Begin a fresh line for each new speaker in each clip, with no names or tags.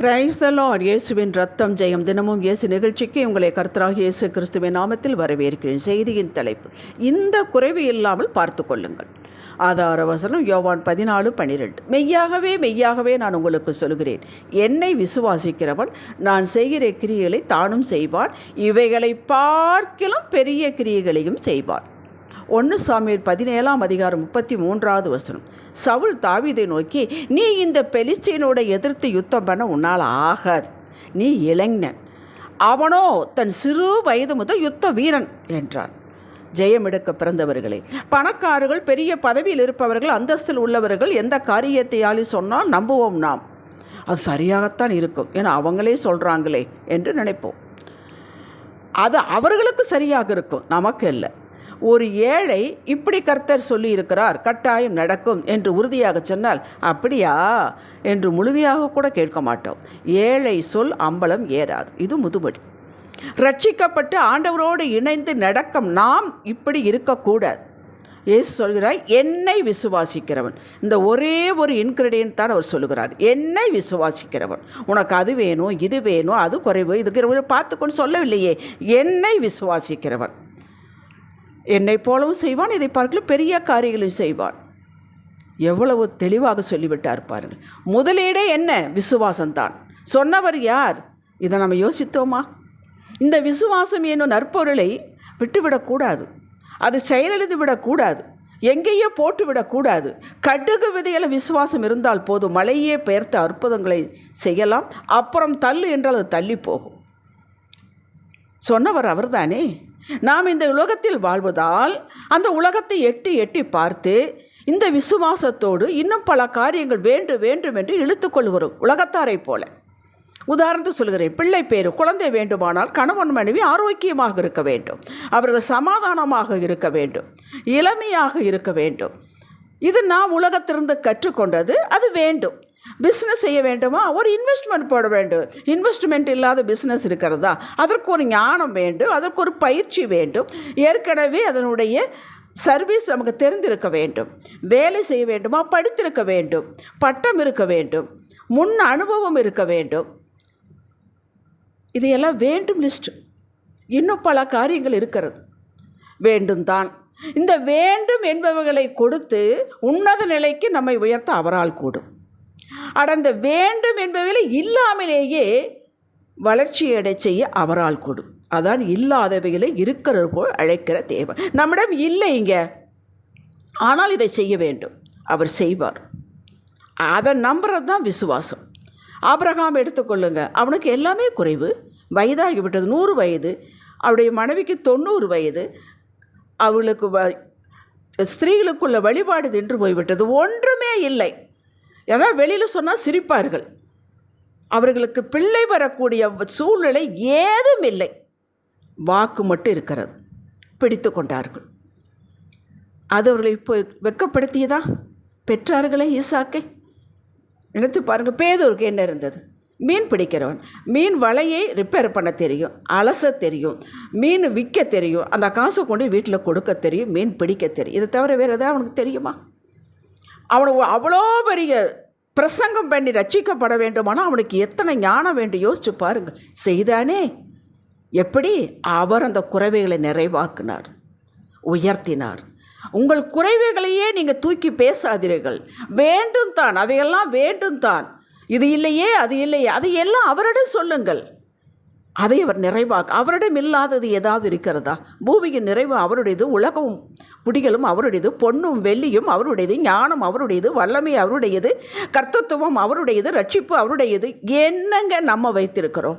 Praise the Lord இயேசுவின் ரத்தம் ஜெயம். தினமும் இயேசு நிகழ்ச்சிக்கு உங்களை கர்த்தராக இயேசு கிறிஸ்துவின் நாமத்தில் வரவேற்கிறேன். செய்தியின் தலைப்பு இந்த குறைவு இல்லாமல் பார்த்து கொள்ளுங்கள். ஆதார வசனம் யோவான் பதினாலு பன்னிரெண்டு மெய்யாகவே மெய்யாகவே நான் உங்களுக்கு சொல்கிறேன். என்னை விசுவாசிக்கிறவன் நான் செய்கிற கிரியைகளை தானும் செய்வான். இவைகளை பார்க்கிலும் பெரிய கிரியைகளையும் செய்வான். ஒன்று சாமியில் பதினேழாம் அதிகாரம் முப்பத்தி மூன்றாவது வசனம். சவுல் தாவிதை நோக்கி நீ இந்த பெலிஸ்டீனோட எதிர்த்து யுத்தம் பண்ண உன்னால் ஆகாது. நீ இளைஞன். அவனோ தன் சிறு வயது முதல் யுத்த வீரன் என்றான். ஜெயம் எடுக்க பிறந்தவர்களே பணக்காரர்கள் பெரிய பதவியில் இருப்பவர்கள் அந்தஸ்தில் உள்ளவர்கள் எந்த காரியத்தையாலும் சொன்னால் நம்புவோம் நாம். அது சரியாகத்தான் இருக்கும் ஏன்னா அவங்களே சொல்கிறாங்களே என்று நினைப்போம். அது அவர்களுக்கு சரியாக இருக்கும் நமக்கு இல்லை ஒரு ஏழை இப்படி கர்த்தர் சொல்லியிருக்கிறார் கட்டாயம் நடக்கும் என்று உறுதியாக சொன்னால் அப்படியா? என்று முழுமையாக கூட கேட்க மாட்டோம். ஏழை சொல் அம்பலம் ஏறாது. இது முதுபடி ரட்சிக்கப்பட்டு ஆண்டவரோடு இணைந்து நடக்கும் நாம் இப்படி இருக்கக்கூடாது. ஏசு சொல்கிறார் என்னை விசுவாசிக்கிறவன். இந்த ஒரே ஒரு இன்க்ரீடியன்ட் தான் அவர் சொல்லுகிறார். என்னை விசுவாசிக்கிறவன். உனக்கு அது வேணும் இது வேணும் அது குறைவு இதுக்கு பார்த்துக்கொண்டு சொல்லவில்லையே. என்னை விசுவாசிக்கிறவன். என்னை போலவும் செய்வான் இதை பார்க்கல பெரிய காரியங்களையும் செய்வான். எவ்வளவு தெளிவாக சொல்லிவிட்டார் பாருங்கள். முதலீடே என்ன? விசுவாசம்தான். சொன்னவர் யார்? இதை நம்ம யோசித்தோமா? இந்த விசுவாசம் என்னும் நற்பொருளை விட்டுவிடக்கூடாது அது செயலிழந்து விடக்கூடாது எங்கேயோ போட்டு விடக்கூடாது கடுகு விதையில் விசுவாசம் இருந்தால் போதும். மலையே பெயர்த்த அற்புதங்களை செய்யலாம். அப்புறம் தள்ளு என்றால் அது தள்ளி போகும். சொன்னவர் அவர்தானே? நாம் இந்த உலகத்தில் வாழ்வதால் அந்த உலகத்தை எட்டி எட்டி பார்த்து இந்த விசுவாசத்தோடு இன்னும் பல காரியங்கள் வேண்டும் வேண்டும் என்று இழுத்துக்கொள்கிறோம் உலகத்தாரை போல. உதாரணத்து சொல்கிறேன் பிள்ளை பேர் குழந்தை வேண்டுமானால் கணவன் மனைவி ஆரோக்கியமாக இருக்க வேண்டும் அவர்கள் சமாதானமாக இருக்க வேண்டும் இளமையாக இருக்க வேண்டும். இது நாம் உலகத்திலிருந்து கற்றுக்கொண்டது அது வேண்டும். பிஸ்னஸ் செய்ய வேண்டுமா? ஒரு இன்வெஸ்ட்மெண்ட் போட வேண்டும். இன்வெஸ்ட்மெண்ட் இல்லாத பிஸ்னஸ் இருக்கிறதா? அதற்கு ஒரு ஞானம் வேண்டும். அதற்கு ஒரு பயிற்சி வேண்டும். ஏற்கனவே அதனுடைய சர்வீஸ் நமக்கு தெரிந்திருக்க வேண்டும். வேலை செய்ய வேண்டுமா? படித்திருக்க வேண்டும். பட்டம் இருக்க வேண்டும். முன் அனுபவம் இருக்க வேண்டும். இதையெல்லாம் வேண்டும் லிஸ்ட் இன்னும் பல காரியங்கள் இருக்கிறது. வேண்டும் தான். இந்த வேண்டும் என்பவர்களை கொடுத்து உன்னத நிலைக்கு நம்மை உயர்த்த அவரால் கூடும். அடந்த வேண்டும் என்பவைகளை இல்லாமலேயே வளர்ச்சியடை செய்ய அவரால் கூடும் அதான் இல்லாதவைகளை இருக்கிறது போல் அழைக்கிற தேவை நம்மிடம் இல்லை இங்கே ஆனால் இதை செய்ய வேண்டும். அவர் செய்வார். அதை நம்புறது தான் விசுவாசம். ஆபிரகாம் எடுத்துக்கொள்ளுங்க அவனுக்கு எல்லாமே குறைவு. வயதாகி விட்டது நூறு வயது. அவருடைய மனைவிக்கு தொண்ணூறு வயது. அவளுக்கு வ ஸ்திரீகளுக்குள்ள வழிபாடு நின்று போய்விட்டது. ஒன்றுமே இல்லை. ஏன்னா வெளியில் சொன்னால் சிரிப்பார்கள். அவர்களுக்கு பிள்ளை வரக்கூடிய சூழ்நிலை ஏதும் இல்லை. வாக்கு மட்டும் இருக்கிறது. பிடித்து கொண்டார்கள். அது அவர்களை இப்போ வெக்கப்படுத்தியதா? பெற்றார்களே ஈசாக்கை? நினைத்து பாருங்கள் பேதூருக்கு என்ன இருந்தது? மீன் பிடிக்கிறவன். மீன் வலையை ரிப்பேர் பண்ண தெரியும் அலச தெரியும் மீன் விற்க தெரியும் அந்த காசை கொண்டு வீட்டில் கொடுக்க தெரியும் மீன் பிடிக்க தெரியும். இதை தவிர வேறு எதாவது அவனுக்கு தெரியுமா? அவனை அவ்வளோ பெரிய பிரசங்கம் பண்ணி ரட்சிக்கப்பட வேண்டுமானால் அவனுக்கு எத்தனை ஞானம் வேண்டும் யோசிச்சு பாருங்கள் செய்தானே. எப்படி? அவர் அந்த குறைவைகளை நிறைவாக்கினார். உயர்த்தினார். உங்கள் குறைவைகளையே நீங்கள் தூக்கி பேசாதீர்கள். வேண்டும் தான். அவையெல்லாம் வேண்டும் தான். இது இல்லையே அது இல்லையே. அது எல்லாம் அவரிடம் சொல்லுங்கள். அதை அவர் நிறைவாக்க அவரிடம் இல்லாதது ஏதாவது இருக்கிறதா? பூமியின் நிறைவு அவருடையது உலகம் குடிகளும் அவருடையது பொன்னும் வெள்ளியும் அவருடையது ஞானம் அவருடையது வல்லமை அவருடையது கர்த்தத்துவம் அவருடையது ரட்சிப்பு அவருடையது. என்னங்க நம்ம வைத்திருக்கிறோம்?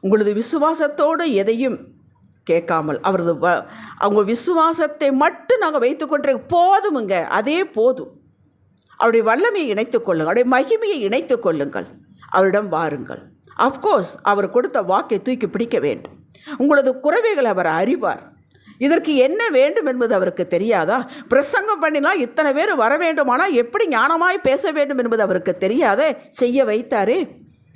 உங்களது விசுவாசத்தோடு எதையும் கேட்காமல் அவரது வ அவங்க விசுவாசத்தை மட்டும் நாங்கள் வைத்துக்கொண்டே போதுமுங்க. அதே போதும். அவருடைய வல்லமையை இணைத்து கொள்ளுங்கள். அவருடைய மகிமையை இணைத்து கொள்ளுங்கள். அவரிடம் வாருங்கள். அஃப்கோர்ஸ் அவர் கொடுத்த வாக்கை தூக்கி பிடிக்க வேண்டும். உங்களது குறைவைகள் அவர் அறிவார். இதற்கு என்ன வேண்டும் என்பது அவருக்கு தெரியாதா? பிரசங்கம் பண்ணினால் இத்தனை பேர் வர வேண்டுமானால் எப்படி ஞானமாய் பேச வேண்டும் என்பது அவருக்கு தெரியாதே? செய்ய வைத்தாரே.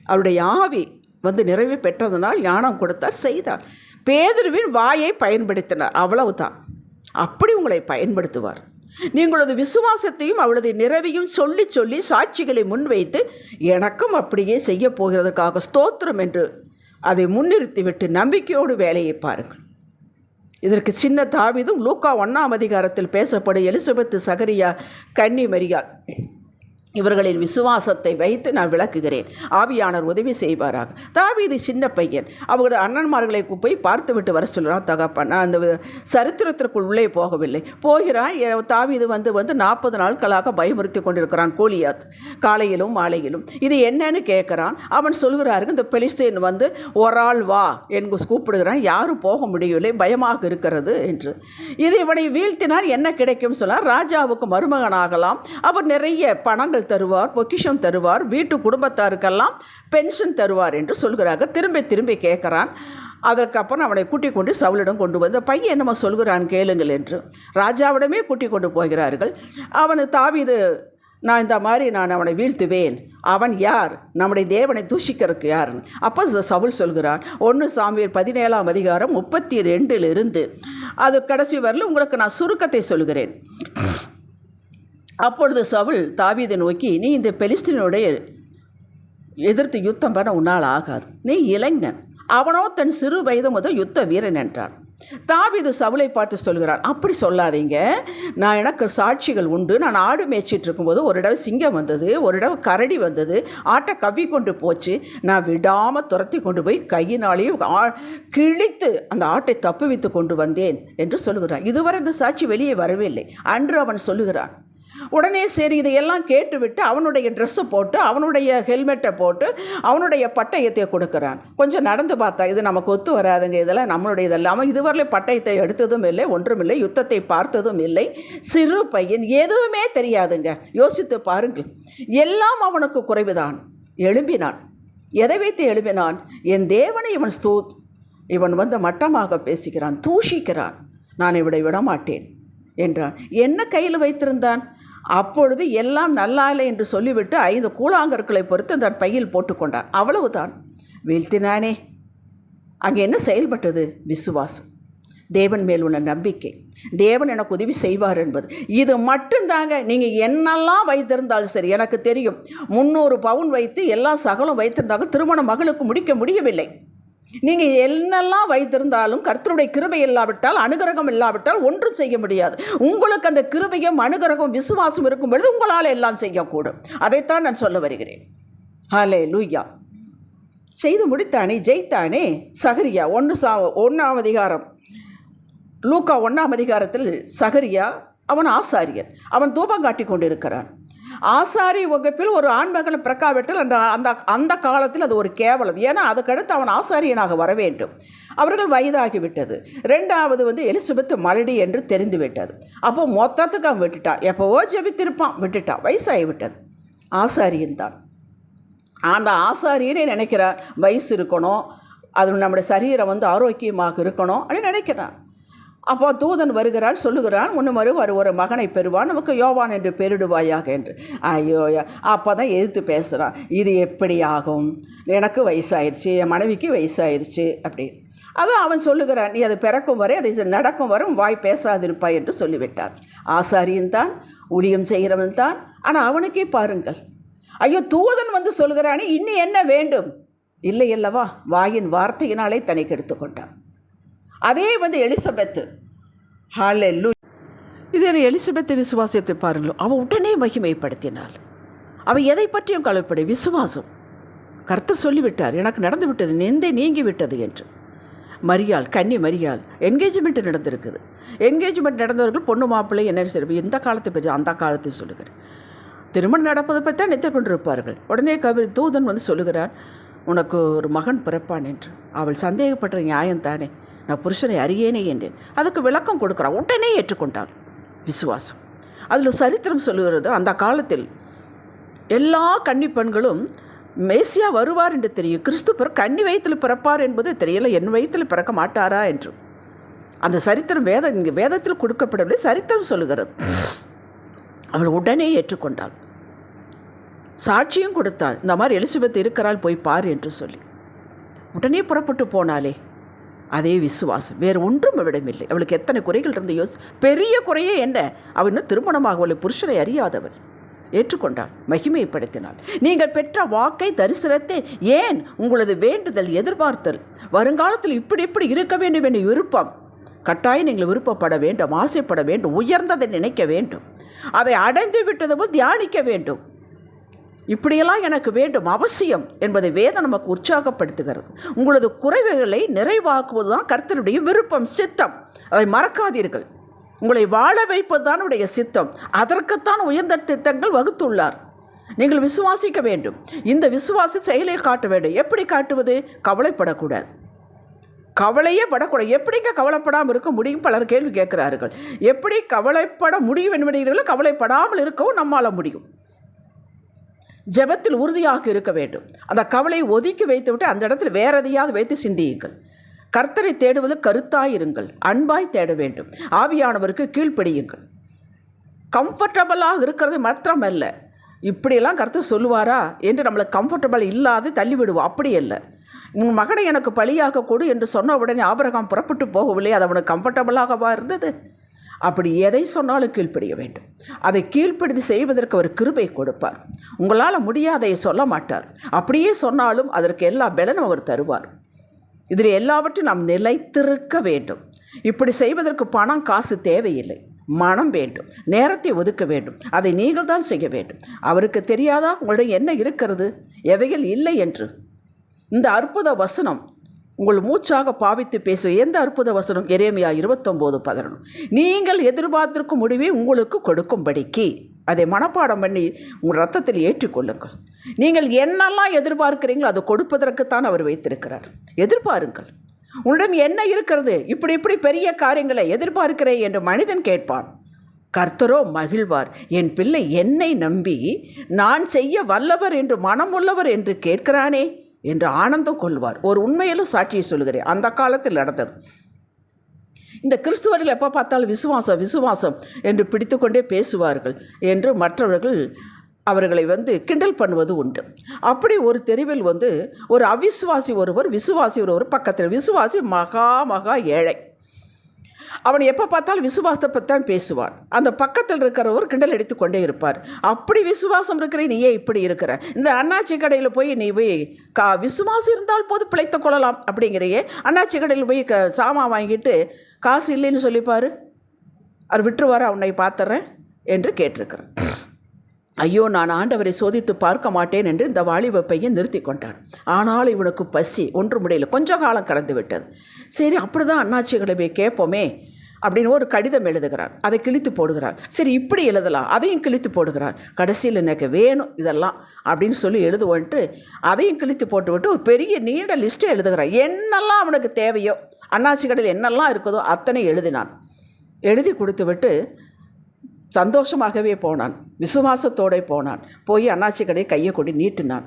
அவருடைய ஆவி வந்து நிறைவு பெற்றதனால் ஞானம் கொடுத்தார் செய்தார். பேதுருவின் வாயை பயன்படுத்தினார் அவ்வளவுதான். அப்படி உங்களை பயன்படுத்துவார். நீங்களது விசுவாசத்தையும் அவளது நிறைவையும் சொல்லி சொல்லி சாட்சிகளை முன்வைத்து எனக்கும் அப்படியே செய்ய போகிறதற்காக ஸ்தோத்திரம் என்று அதை முன்னிறுத்திவிட்டு நம்பிக்கையோடு வேலையை பாருங்கள். இதற்கு சின்ன தாவிதும் லூக்கா ஒன்றாம் அதிகாரத்தில் பேசப்படும் எலிசபெத்து சகரியா கன்னி மரியாள் இவர்களின் விசுவாசத்தை வைத்து நான் விளக்குகிறேன். ஆவியானவர் உதவி செய்வாராக. தாவீது சின்ன பையன். அவங்களோட அண்ணன்மார்களை போய் பார்த்து விட்டு வர சொல்கிறான் தகப்பன். நான் அந்த சரித்திரத்திற்குள் உள்ளே போகவில்லை. போகிறான் தாவீது வந்து வந்து நாற்பது நாட்களாக பயமுறுத்தி கொண்டிருக்கிறான் கோலியாத். காலையிலும் மாலையிலும். இது என்னன்னு கேட்குறான். அவன் சொல்கிறாருக்கு இந்த பெலிஸ்தீன் வந்து ஒரு ஆள் வா என்று கூப்பிடுகிறான். யாரும் போக முடியவில்லை. பயமாக இருக்கிறது என்று. இது இவனை வீழ்த்தினால் என்ன கிடைக்கும் சொன்னால் ராஜாவுக்கு மருமகனாகலாம். அவர் நிறைய பணங்கள் தருவார் பொக்கிஷம் தருவார் வீட்டு குடும்பத்தாருக்கெல்லாம் பென்ஷன் தருவார் என்று சொல்கிறார்கள். திரும்பி திரும்பி கேட்குறான். அதற்கப்புறம் அவனை கூட்டிக் கொண்டு சவுலிடம் கொண்டு வந்து பையன் என்னமோ சொல்கிறான் கேளுங்கள் என்று. ராஜாவிடமே கூட்டிக் கொண்டு போகிறார்கள். அவனு தாவிது நான் இந்த மாதிரி நான் அவனை வீழ்த்துவேன். அவன் யார்? நம்முடைய தேவனை தூஷிக்கிறதுக்கு யாருன்னு அப்போ சவுல் சொல்கிறான் ஒன்று சாமியர் பதினேழாம் அதிகாரம் முப்பத்தி ரெண்டிலிருந்து அது கடைசி வரல உங்களுக்கு நான் சுருக்கத்தை சொல்கிறேன். அப்பொழுது சவுல் தாவீதை நோக்கி நீ இந்த பெலிஸ்தீனுடைய எதிர்த்து யுத்தம் பண்ண உன்னால் ஆகாது. நீ இளைஞன். அவனோ தன் சிறு வயது முதல் யுத்த வீரன் என்றான். தாவீது சவுளை பார்த்து சொல்கிறான் அப்படி சொல்லாதீங்க. நான் எனக்கு சாட்சிகள் உண்டு. நான் ஆடு மேய்ச்சிட்டு இருக்கும்போது ஒரு தடவை சிங்கம் வந்தது ஒரு தடவை கரடி வந்தது ஆட்டை கவ்வி கொண்டு போச்சு. நான் விடாமல் துரத்தி கொண்டு போய் கையினாலேயும் ஆ- கிழித்து அந்த ஆட்டை தப்புவித்து கொண்டு வந்தேன் என்று சொல்கிறான். இதுவரை இந்த சாட்சி வெளியே வரவில்லை அன்று அவன் சொல்லுகிறான் உடனே சரி இதையெல்லாம் கேட்டுவிட்டு அவனுடைய ட்ரெஸ்ஸை போட்டு அவனுடைய ஹெல்மெட்டை போட்டு அவனுடைய பட்டயத்தை கொடுக்குறான். கொஞ்சம் நடந்து பார்த்தா இது நமக்கு ஒத்து வராதுங்க இதெல்லாம் நம்மளுடைய இதெல்லாம். அவன் பட்டயத்தை எடுத்ததும் இல்லை ஒன்றுமில்லை யுத்தத்தை பார்த்ததும் இல்லை. சிறு பையன் எதுவுமே தெரியாதுங்க. யோசித்து பாருங்கள். எல்லாம் அவனுக்கு குறைவுதான். எழும்பினான். எதை வைத்து எழுப்பினான் என் தேவனை இவன் ஸ்தூ இவன் வந்து மட்டமாக பேசுகிறான் தூஷிக்கிறான். நான் இவனை விடமாட்டேன் என்றான். என்ன கையில் வைத்திருந்தான்? அப்பொழுது எல்லாம் நல்லா இல்லை என்று சொல்லிவிட்டு ஐந்து கூழாங்கற்களை பொறுத்து அந்த பையில் போட்டுக்கொண்டான். அவ்வளவுதான். வீழ்த்தினானே. அங்கே என்ன செயல்பட்டது? விசுவாசம். தேவன் மேல் உள்ள நம்பிக்கை. தேவன் எனக்கு உதவி செய்வார் என்பது. இது மட்டும்தாங்க. நீங்கள் என்னெல்லாம் வைத்திருந்தாலும் சரி எனக்கு தெரியும். முந்நூறு பவுன் வைத்து எல்லா சகலம் வைத்திருந்தாங்க திருமண மகளுக்கு முடிக்க முடியவில்லை. நீங்கள் என்னெல்லாம் வைத்திருந்தாலும் கர்த்தருடைய கிருபை இல்லாவிட்டால் அனுகிரகம் இல்லாவிட்டால் ஒன்றும் செய்ய முடியாது. உங்களுக்கு அந்த கிருபையும் அனுகிரகம் விசுவாசம் இருக்கும் பொழுது உங்களால் எல்லாம் செய்யக்கூடும். அதைத்தான் நான் சொல்ல வருகிறேன். ஹலே லூயா செய்து முடித்தானே ஜெயித்தானே? சகரியா ஒன்று சா ஒன்றாம் அதிகாரம். லூக்கா ஒன்றாம் அதிகாரத்தில் சகரியா அவன் ஆசாரியன். அவன் தூபம் காட்டி கொண்டிருக்கிறான். ஆசாரி வகுப்பில் ஒரு ஆண்மகனை பிறக்காவிட்டால் அந்த அந்த அந்த காலத்தில் அது ஒரு கேவலம். ஏன்னா அதுக்கடுத்து அவன் ஆசாரியனாக வர வேண்டும். அவர்கள் வயதாகிவிட்டது. ரெண்டாவது வந்து எலிசபெத் மலடி என்று தெரிந்துவிட்டது. அப்போ மொத்தத்துக்கு அவன் விட்டுட்டான் எப்போவோ ஜெபித்திருப்பான். விட்டுட்டான் வயசாகி விட்டது ஆசாரியன் தான். அந்த ஆசாரியனே நினைக்கிறான் வயசு இருக்கணும். அது நம்முடைய சரீரம் வந்து ஆரோக்கியமாக இருக்கணும் அப்படின்னு நினைக்கிறான் அப்போ தூதன் வருகிறாள் சொல்லுகிறான் முன்னு மறு ஒரு ஒரு மகனை பெறுவான் நமக்கு யோவான் என்று பெருடுவாயாக என்று. ஐயோ அப்போ தான் எதிர்த்து பேசுகிறான் இது எப்படி ஆகும்? எனக்கு வயசாயிருச்சு என் மனைவிக்கு வயசாயிருச்சு அப்படி அவன் அவன் சொல்லுகிறான் நீ அது பிறக்கும் வரை அதை நடக்கும் வரும் வாய் பேசாதிருப்பாய் என்று சொல்லிவிட்டார் ஆசாரியும் தான் ஊழியம் செய்கிறவன் தான். ஆனால் அவனுக்கே பாருங்கள். ஐயோ தூதன் வந்து சொல்கிறானே இன்னும் என்ன வேண்டும்? இல்லை அல்லவா? வாயின் வார்த்தையினாலே தன்னை கெடுத்து கொண்டான். அதே வந்து எலிசபெத்து. ஹாலே இது எலிசபெத்தை எலிசபெத்து விசுவாசத்தை பாருங்களோ அவள் உடனே மகிமைப்படுத்தினாள். அவள் எதை பற்றியும் கவலைப்படை விசுவாசம். கர்த்தர் சொல்லிவிட்டார் எனக்கு நடந்து விட்டது நெந்தை நீங்கி விட்டது என்று. மரியாள் கன்னி மரியாள் என்கேஜ்மெண்ட் நடந்திருக்குது. என்கேஜ்மெண்ட் நடந்தவர்கள் பொண்ணு மாப்பிள்ளை என்ன சரி இந்த காலத்தை பற்றி அந்த காலத்தை சொல்லுகிறேன் திருமணம் நடப்பதை பற்றி தான் நித்து கொண்டிருப்பார்கள். உடனே கவி தூதன் வந்து சொல்லுகிறான் உனக்கு ஒரு மகன் பிறப்பான் என்று. அவள் சந்தேகப்பட்ட நியாயம் தானே நான் புருஷனை அறியேனே என்றேன். அதுக்கு விளக்கம் கொடுக்குறான் உடனே ஏற்றுக்கொண்டாள். விசுவாசம். அதில் சரித்திரம் சொல்லுகிறது அந்த காலத்தில் எல்லா கன்னி பெண்களும் மேசியா வருவார் என்று தெரியும். கிறிஸ்துவர் கன்னி வயிற்றில் பிறப்பார் என்பது தெரியல என் வயிற்றில் பிறக்க மாட்டாரா என்று. அந்த சரித்திரம் வேத இங்கே வேதத்தில் கொடுக்கப்படவில்லை சரித்திரம் சொல்லுகிறது. அவள் உடனே ஏற்றுக்கொண்டாள். சாட்சியும் கொடுத்தாள் இந்த மாதிரி எலிசபெத் இருக்கிறாள் போய் பார் என்று சொல்லி. உடனே புறப்பட்டு போனாலே அதே விசுவாசம். வேறு ஒன்றும் அவளிடமில்லை. அவளுக்கு எத்தனை குறைகள் இருந்து யோசி பெரிய குறையே என்ன? அவள் இன்னும் திருமணமாகவில்லை புருஷனை அறியாதவள் ஏற்றுக்கொண்டாள். மகிமைப்படுத்தினாள். நீங்கள் பெற்ற வாக்கை தரிசனத்தை ஏன் உங்களது வேண்டுதல் எதிர்பார்த்தல்? வருங்காலத்தில் இப்படி இப்படி இருக்க வேண்டும் என்ற விருப்பம். கட்டாயம் நீங்கள் விருப்பப்பட வேண்டும் ஆசைப்பட வேண்டும் உயர்ந்ததை நினைக்க வேண்டும். அதை அடைந்து விட்டது போல் தியானிக்க வேண்டும். இப்படியெல்லாம் எனக்கு வேண்டும் அவசியம் என்பதை வேதம் நமக்கு உற்சாகப்படுத்துகிறது. உங்களது குறைவுகளை நிறைவாக்குவது தான் கர்த்தருடைய விருப்பம் சித்தம். அதை மறக்காதீர்கள். உங்களை வாழ வைப்பது தான் உடைய சித்தம். அதற்குத்தான் உயர்ந்த திட்டங்கள் வகுத்துள்ளார். நீங்கள் விசுவாசிக்க வேண்டும். இந்த விசுவாச செயலை காட்ட வேண்டும். எப்படி காட்டுவது? கவலைப்படக்கூடாது. கவலையே படக்கூடாது. எப்படிங்க கவலைப்படாமல் இருக்க முடியும்? பலர் கேள்வி கேட்கிறார்கள். எப்படி கவலைப்பட முடியும் என்பதை கவலைப்படாமல் இருக்கவும் நம்மால் முடியும். ஜெபத்தில் உறுதியாக இருக்க வேண்டும். அந்த கவலையை ஒதுக்கி வைத்துவிட்டு அந்த இடத்துல வேற எதையாவது வைத்து சிந்தியுங்கள். கர்த்தரை தேடுவது கருத்தாயிருங்கள் அன்பாய் தேட வேண்டும். ஆவியானவருக்கு கீழ்ப்படியுங்கள். கம்ஃபர்டபுளாக இருக்கிறது மாத்திரமல்ல. இப்படியெல்லாம் கருத்து சொல்லுவாரா? என்று நம்மளை கம்ஃபர்டபுள் இல்லாது தள்ளிவிடுவோம். அப்படி இல்லை உன் மகனை எனக்கு பலியாக கொடு என்று சொன்ன உடனே ஆபரகம் புறப்பட்டு போகவில்லை. அது அவனுக்கு கம்ஃபர்டபுளாகவா இருந்தது? அப்படி எதை சொன்னாலும் கீழ்ப்படிய வேண்டும். அதை கீழ்ப்படுத்தி செய்வதற்கு அவர் கிருபை கொடுப்பார். உங்களால் முடியாதையை சொல்ல மாட்டார். அப்படியே சொன்னாலும் அதற்கு எல்லா பலனும் அவர் தருவார். இதில் எல்லாவற்றையும் நாம் நிலைத்திருக்க வேண்டும். இப்படி செய்வதற்கு பணம் காசு தேவையில்லை. மனம் வேண்டும். நேரத்தை ஒதுக்க வேண்டும். அதை நீங்கள் தான் செய்ய வேண்டும். அவருக்கு தெரியாதா? உங்களிடம் என்ன இருக்கிறது? எவைகள் இல்லை என்று. இந்த அற்புத வசனம் உங்கள் மூச்சாக பாவித்து பேசுகிற எந்த அற்புத வசனம்? எரேமியா இருபத்தொம்போது பதினொன்று. நீங்கள் எதிர்பார்த்திருக்கும் முடிவை உங்களுக்கு கொடுக்கும்படிக்கு. அதை மனப்பாடம் பண்ணி உங்கள் ரத்தத்தில் ஏற்றுக்கொள்ளுங்கள். நீங்கள் என்னெல்லாம் எதிர்பார்க்கிறீங்களோ அதை கொடுப்பதற்குத்தான் அவர் வைத்திருக்கிறார். எதிர்பாருங்கள். உன்னிடம் என்ன இருக்கிறது? இப்படி இப்படி பெரிய காரியங்களை எதிர்பார்க்கிறேன் என்று மனிதன் கேட்பான். கர்த்தரோ மகிழ்வார். என் பிள்ளை என்னை நம்பி நான் செய்ய வல்லவர் என்று மனமுள்ளவர் என்று கேட்கிறானே. என்று ஆனந்தம் கொள்வார். ஒரு உண்மையிலும் சாட்சியை சொல்கிறேன் அந்த காலத்தில் நடந்தது. இந்த கிறிஸ்துவர்கள் எப்போ பார்த்தாலும் விசுவாசம் விசுவாசம் என்று பிடித்துக்கொண்டே பேசுவார்கள் என்று மற்றவர்கள் அவர்களை வந்து கிண்டல் பண்ணுவது உண்டு. அப்படி ஒரு தெருவில் வந்து ஒரு அவிசுவாசி ஒருவர் விசுவாசி ஒருவர் பக்கத்தில் விசுவாசி மகா மகா ஏழை. அவன் எப்போ பார்த்தாலும் விசுவாசத்தை பற்றி தான் பேசுவான். அந்த பக்கத்தில் இருக்கிறவர் கிண்டல் அடித்து கொண்டே இருப்பார். அப்படி விசுவாசம் இருக்கிற நீ ஏன் இப்படி இருக்கிற. இந்த அண்ணாச்சி கடையில் போய் நீ போய் கா விசுவாசம் இருந்தால் போது பிழைத்து கொள்ளலாம் அப்படிங்கிறையே அண்ணாச்சி கடையில் போய் க சாமான் வாங்கிட்டு காசு இல்லைன்னு சொல்லிப்பார். அவர் விட்டுருவார் அவனை பார்த்துறேன் என்று கேட்டிருக்கிறேன் ஐயோ நான் ஆண்டவரை சோதித்து பார்க்க மாட்டேன் என்று இந்த வாலிப பையன் நிறுத்தி கொண்டான். ஆனால் இவனுக்கு பசி ஒன்று முடியல கொஞ்ச காலம் கடந்து விட்டது. சரி அப்படி தான் அண்ணாச்சிகளை போய் கேட்போமே அப்படின்னு ஒரு கடிதம் எழுதுகிறார். அதை கிழித்து போடுகிறார். சரி இப்படி எழுதலாம். அதையும் கிழித்து போடுகிறார். கடைசியில் எனக்கு வேணும் இதெல்லாம் அப்படின்னு சொல்லி எழுதுவோன்ட்டு அதையும் கிழித்து போட்டுவிட்டு ஒரு பெரிய நீண்ட லிஸ்ட்டு எழுதுகிறார். என்னெல்லாம் அவனுக்கு தேவையோ அண்ணாச்சி கடையில் என்னெல்லாம் இருக்குதோ அத்தனை எழுதினான். எழுதி கொடுத்து விட்டு சந்தோஷமாகவே போனான். விசுவாசத்தோடே போனான். போய் அண்ணாச்சி கடையை கையை கொண்டு நீட்டினான்.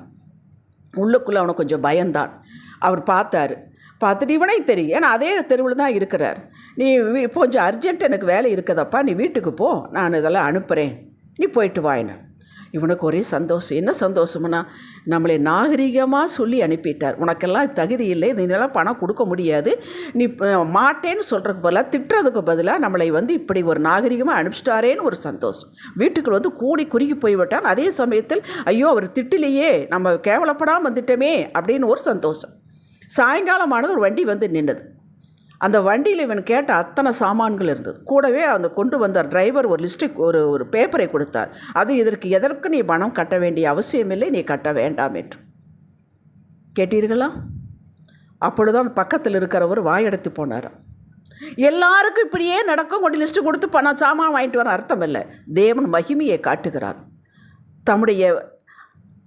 உள்ளுக்குள்ளே அவனுக்கு கொஞ்சம் பயந்தான். அவர் பார்த்தாரு. பார்த்துட்டு இவனே தெரியும் ஏன்னா அதே தெருவில் தான் இருக்கிறார். நீ கொஞ்சம் அர்ஜென்ட் எனக்கு வேலை இருக்குதப்பா. நீ வீட்டுக்கு போ. நான் இதெல்லாம் அனுப்புகிறேன் நீ போயிட்டு வாயினான் இவனுக்கு ஒரே சந்தோஷம். என்ன சந்தோஷம்னா நம்மளை நாகரிகமாக சொல்லி அனுப்பிட்டார். உனக்கெல்லாம் தகுதி இல்லை இதெல்லாம் பணம் கொடுக்க முடியாது. நீ மாட்டேன்னு சொல்கிறதுக்கு பதிலாக திட்டுறதுக்கு பதிலாக நம்மளை வந்து இப்படி ஒரு நாகரிகமாக அனுப்பிச்சிட்டாரேன்னு ஒரு சந்தோஷம். வீட்டுக்குள் வந்து கூடி குறுகி போய்விட்டான். அதே சமயத்தில் ஐயோ அவர் திட்டிலேயே நம்ம கேவலப்படாமல் வந்துட்டோமே அப்படின்னு ஒரு சந்தோஷம். சாயங்காலமானது ஒரு வண்டி வந்து நின்றுது அந்த வண்டியில் இவன் கேட்ட அத்தனை சாமான்கள் இருந்தது. கூடவே அந்த கொண்டு வந்த டிரைவர் ஒரு லிஸ்ட்டு ஒரு ஒரு பேப்பரை கொடுத்தார். அது இதற்கு எதற்கு நீ பணம் கட்ட வேண்டிய அவசியமில்லை நீ கட்ட வேண்டாம் என்று. கேட்டீர்களா? அப்பொழுதுதான் பக்கத்தில் இருக்கிறவர் வாயெடுத்து போனார். எல்லாருக்கும் இப்படியே நடக்கும் கொண்டு லிஸ்ட்டு கொடுத்து பணம் சாமான் வாங்கிட்டு வர அர்த்தம் இல்லை தேவன் மகிமையை காட்டுகிறார். தம்முடைய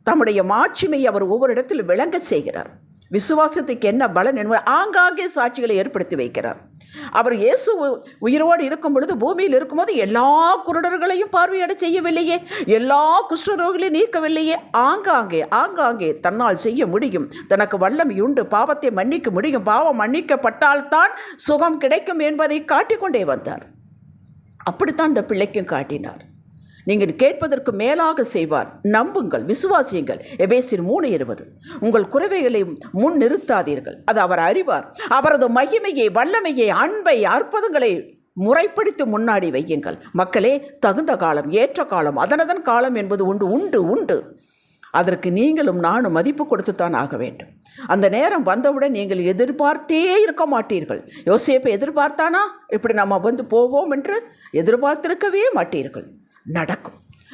தம்முடைய மாட்சிமையை அவர் ஒவ்வொரு இடத்தில் விளங்கச் செய்கிறார். விசுவாசத்துக்கு என்ன பலன் என்பது ஆங்காங்கே சாட்சிகளை ஏற்படுத்தி வைக்கிறார். அவர் இயேசு உ- உயிரோடு இருக்கும் பொழுது பூமியில் இருக்கும்போது எல்லா குருடர்களையும் பார்வையிட செய்யவில்லையே எல்லா குஷ்டரோகங்களையும் நீக்கவில்லையே. ஆங்காங்கே ஆங்காங்கே தன்னால் செய்ய முடியும். தனக்கு வல்லமை உண்டு பாவத்தை மன்னிக்க முடியும். பாவம் மன்னிக்கப்பட்டால்தான் சுகம் கிடைக்கும் என்பதை காட்டிக்கொண்டே வந்தார். அப்படித்தான் இந்த பிள்ளைக்கும் காட்டினார். நீங்கள் கேட்பதற்கு மேலாக செய்வார். நம்புங்கள் விசுவாசியுங்கள். எபேசின் மூணு இருபது. உங்கள் குறைவைகளை முன் நிறுத்தாதீர்கள். அது அவர் அறிவார். அவரது மகிமையை வல்லமையை அன்பை அற்புதங்களை முறைப்படுத்தி முன்னாடி வையுங்கள். மக்களே தகுந்த காலம் ஏற்ற காலம் அதனதன் காலம் என்பது உண்டு உண்டு உண்டு. அதற்கு நீங்களும் நானும் மதிப்பு கொடுத்துத்தான் ஆக வேண்டும். அந்த நேரம் வந்தவுடன் நீங்கள் எதிர்பார்த்தே இருக்க மாட்டீர்கள். யோசிப்பை எதிர்பார்த்தானா? இப்படி நம்ம வந்து போவோம் என்று எதிர்பார்த்திருக்கவே மாட்டீர்கள். நடக்கும்.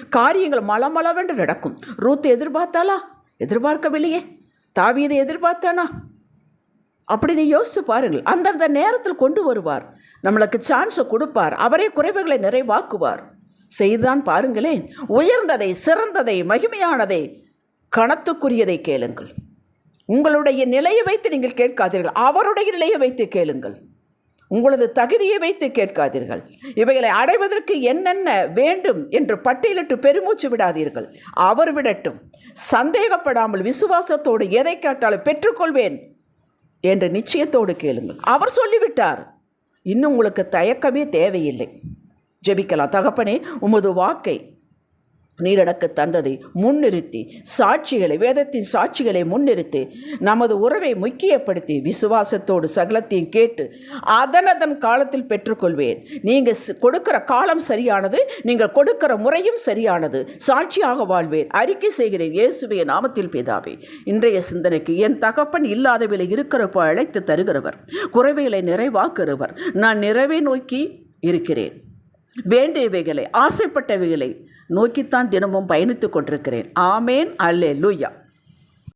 காரியங்கள் மளமளவென்று நடக்கும். ரூத் எதிர்பார்த்தாளா? எதிர்பார்க்கவில்லையே. தாவீதை எதிர்பார்த்தானா? அப்படி நீ பாருங்கள். அந்தந்த நேரத்தில் கொண்டு வருவார். நம்மளுக்கு சான்ஸை கொடுப்பார். அவரே குறைவுகளை நிறைவாக்குவார். செய்தான் பாருங்களேன். உயர்ந்ததை சிறந்ததை மகிமையானதை கணத்துக்குரியதை கேளுங்கள். உங்களுடைய நிலையை வைத்து நீங்கள் கேட்காதீர்கள். அவருடைய நிலையை வைத்து கேளுங்கள். உங்களது தகுதியை வைத்து கேட்காதீர்கள். இவைகளை அடைவதற்கு என்னென்ன வேண்டும் என்று பட்டியலிட்டு பெருமூச்சு விடாதீர்கள். அவர் விடட்டும். சந்தேகப்படாமல் விசுவாசத்தோடு எதை கேட்டாலும் பெற்றுக்கொள்வேன் என்ற நிச்சயத்தோடு கேளுங்கள். அவர் சொல்லிவிட்டார் இன்னும் உங்களுக்கு தயக்கமே தேவையில்லை. ஜெபிக்கலாம். தகப்பனே உமது வாக்கை நீரடக்க தந்ததை முன்னிறுத்தி சாட்சிகளை வேதத்தின் சாட்சிகளை முன்னிறுத்தி நமது உறவை முக்கியப்படுத்தி விசுவாசத்தோடு சகலத்தையும் கேட்டு அதனதன் காலத்தில் பெற்றுக்கொள்வேன். நீங்கள் கொடுக்கிற காலம் சரியானது நீங்கள் கொடுக்கிற முறையும் சரியானது. சாட்சியாக வாழ்வேன். அறிக்கை செய்கிறேன். இயேசுவே நாமத்தில் பேதாவே. இன்றைய சிந்தனைக்கு என் தகப்பன் இல்லாதவிலை இருக்கிறப்ப அழைத்து தருகிறவர். குறைவைகளை நிறைவாக்குகிறவர். நான் நிறைவை நோக்கி இருக்கிறேன். வேண்டியவைகளை ஆசைப்பட்டவைகளை நோக்கித்தான் தினமும் பயணித்துக் கொண்டிருக்கிறேன். ஆமேன். அல்லே லூயா